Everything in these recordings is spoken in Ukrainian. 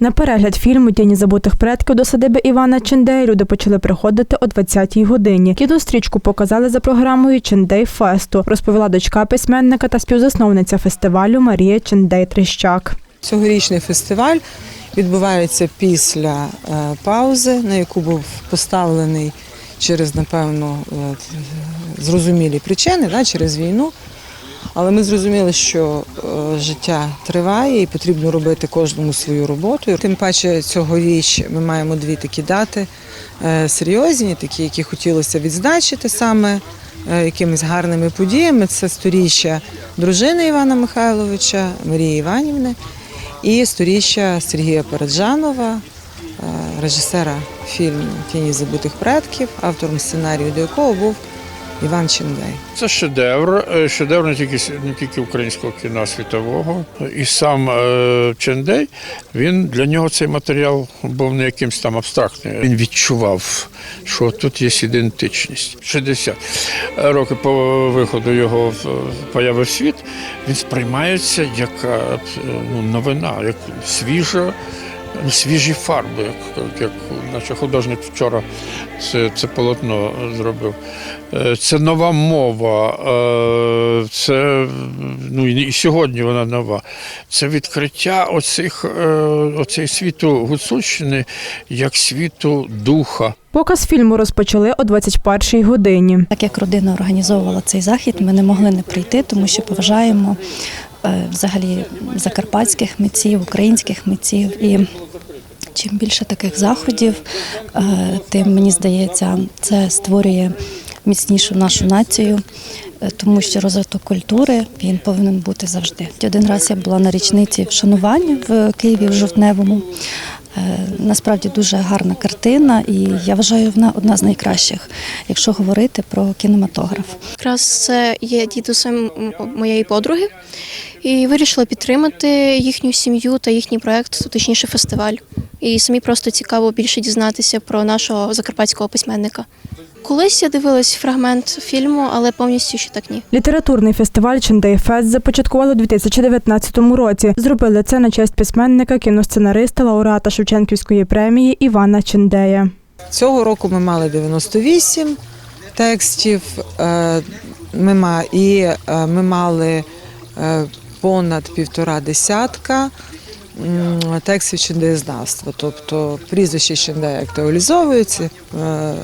На перегляд фільму Тіні забутих предків до садиби Івана Чендея люди почали приходити о 20-й годині. Кінострічку показали за програмою Чендей Фесту, розповіла дочка письменника та співзасновниця фестивалю Марія Чендей Трещак. Цьогорічний фестиваль відбувається після е, паузи, на яку був поставлений через, напевно, е, зрозумілі причини, через війну. Але ми зрозуміли, що е, життя триває і потрібно робити кожному свою роботу. Тим паче цьогоріч ми маємо дві такі дати е, серйозні, такі, які хотілося відзначити саме е, якимись гарними подіями. Це сторіччя дружини Івана Михайловича, Марії Іванівни і сторіччя Сергія Параджанова, е, режисера фільму Тіні забутих предків, автором сценарію до якого був Іван Чендей. Це шедевр, е, шедевр не тільки не тільки українського кіно світового. І сам е, Чендей, він для нього цей матеріал був не якимсь там абстрактним. Він відчував, що тут є ідентичність. 60 років по виходу його появи в світ, він сприймається як е, ну, новина, як свіжа. Свіжі фарби, як, як наче художник вчора це, це полотно зробив. Е, Це нова мова, е, це ну і сьогодні вона нова. Це відкриття оцих, е, оцей світу Гуцульщини як світу духа. Показ фільму розпочали о 21-й годині. Так як родина організовувала цей захід, ми не могли не прийти, тому що поважаємо взагалі закарпатських митців, українських митців. І чим більше таких заходів, е, тим мені здається, це створює міцнішу нашу націю. е, Тому що розвиток культури він повинен бути завжди. Один раз я була на річниці вшанування в Києві в жовтневому. Е, Насправді дуже гарна картина, і я вважаю, вона одна з найкращих, якщо говорити про кінематограф. Якраз є дідусем моєї подруги, і вирішила підтримати їхню сім'ю та їхній проект, точніше фестиваль. І самі просто цікаво більше дізнатися про нашого закарпатського письменника. Колись я дивилась фрагмент фільму, але повністю ще так ні. Літературний фестиваль Чендей Фест започаткували у 2019 році. Зробили це на честь письменника, кіносценариста, лауреата Шевченківської премії Івана Чендея. Цього року ми мали 98 текстів. е, Ми, ма- і е, ми мали е, понад півтора десятка текстів чендеєзнавства. Тобто прізвище Чендея актуалізовується, е,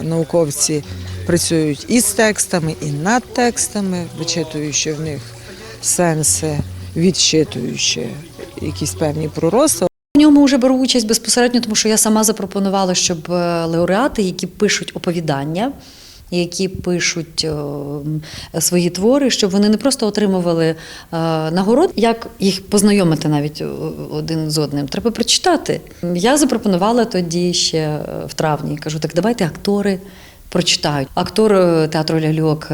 науковці працюють і з текстами, і над текстами, вичитуючи в них сенси, відчитуючи якісь певні пророцтва. У ньому вже беру участь безпосередньо, тому що я сама запропонувала, щоб е, лауреати, які пишуть оповідання, які пишуть е, свої твори, щоб вони не просто отримували е, нагород, як їх познайомити навіть е, один з одним. Треба прочитати. Я запропонувала тоді ще в травні. Кажу, так давайте актори. Прочитають актор театру ляльок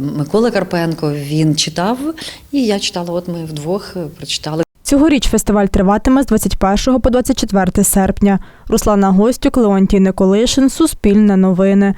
Микола Карпенко. Він читав, і я читала. От ми вдвох прочитали. Цьогоріч фестиваль триватиме з 21 по 24 серпня. Руслана Гостюк, Леонтій Николишин, Суспільне новини.